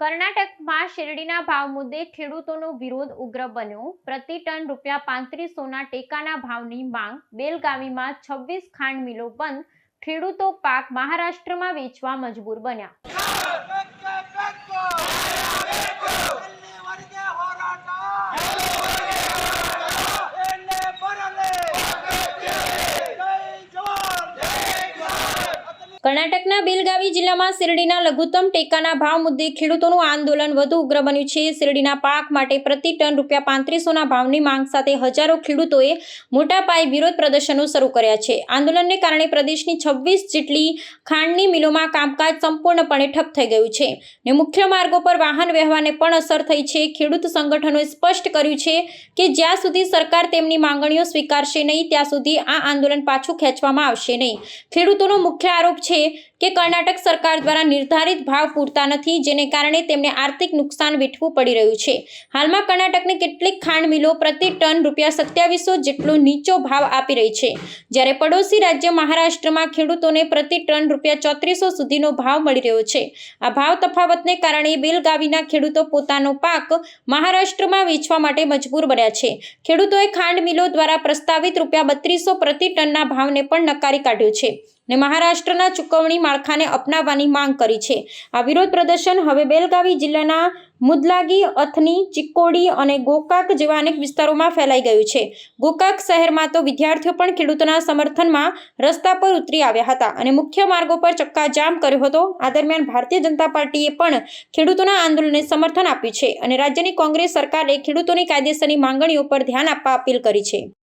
કર્ણાટકમાં શેરડીના ભાવ મુદ્દે ખેડૂતોનો વિરોધ ઉગ્ર બન્યો. પ્રતિ ટન રૂપિયા પાંત્રીસોના ટેકાના ભાવની માંગ. બેલગાવીમાં છવ્વીસ ખાંડ મિલો બંધ. ખેડૂતો પાક મહારાષ્ટ્રમાં વેચવા મજબૂર બન્યા. કર્ણાટકના બેલગાવી જિલ્લામાં શેરડીના લઘુત્તમ ટેકાના ભાવ મુદ્દે ખેડૂતોનું આંદોલન વધુ ઉગ્ર બન્યું છે. શેરડીના પાક માટે પ્રતિ ટન રૂપિયા પાંત્રીસોના ભાવની માંગ સાથે હજારો ખેડૂતોએ મોટા પાયે વિરોધ પ્રદર્શનો શરૂ કર્યા છે. આંદોલનને કારણે પ્રદેશની છવ્વીસ જેટલી ખાંડની મિલોમાં કામકાજ સંપૂર્ણપણે ઠપ થઈ ગયું છે ને મુખ્ય માર્ગો પર વાહન વ્યવહારને પણ અસર થઈ છે. ખેડૂત સંગઠનોએ સ્પષ્ટ કર્યું છે કે જ્યાં સુધી સરકાર તેમની માંગણીઓ સ્વીકારશે નહીં, ત્યાં સુધી આ આંદોલન પાછું ખેંચવામાં આવશે નહીં. ખેડૂતોનો મુખ્ય આરોપ છે કે કર્ણાટક સરકાર દ્વારા નિર્ધારિત ભાવ પૂરતા નથી, જેને કારણે તેમને આર્થિક નુકસાન વેઠવું પડી રહ્યું છે. હાલમાં કર્ણાટકની કેટલીક ખાંડ મિલો પ્રતિ ટન રૂપિયા સત્યાવીસો જેટલો નીચો ભાવ આપી રહી છે. જ્યારે પડોશી રાજ્ય મહારાષ્ટ્રમાં ખેડૂતોને પ્રતિ ટન રૂપિયા ચોત્રીસો સુધીનો ભાવ મળી રહ્યો છે. આ ભાવ તફાવતને કારણે બેલગાવીના ખેડૂતો પોતાનો પાક મહારાષ્ટ્રમાં વેચવા માટે મજબૂર બન્યા છે. ખેડૂતોએ ખાંડ મિલો દ્વારા પ્રસ્તાવિત રૂપિયા બત્રીસો પ્રતિ ટનના ભાવને પણ નકારી કાઢ્યો છે. ને મહારાષ્ટ્રના ચૂકવણી માળખાને અપનાવવાની માંગ કરી છે. આ વિરોધ પ્રદર્શન હવે બેલગાવી જિલ્લાના મુદલાગી, અથની ચિક્કોડી અને ગોકાક જેવા અનેક વિસ્તારોમાં ફેલાઈ ગયું છે. ગોકાક શહેરમાં તો વિદ્યાર્થીઓ પણ ખેડૂતોના સમર્થનમાં રસ્તા પર ઉતરી આવ્યા હતા અને મુખ્ય માર્ગો પર ચક્કાજામ કર્યો હતો. આ દરમિયાન ભારતીય જનતા પાર્ટીએ પણ ખેડૂતોના આંદોલનને સમર્થન આપ્યું છે અને રાજ્યની કોંગ્રેસ સરકારે ખેડૂતોની કાયદેસરની માંગણીઓ પર ધ્યાન આપવા અપીલ કરી છે.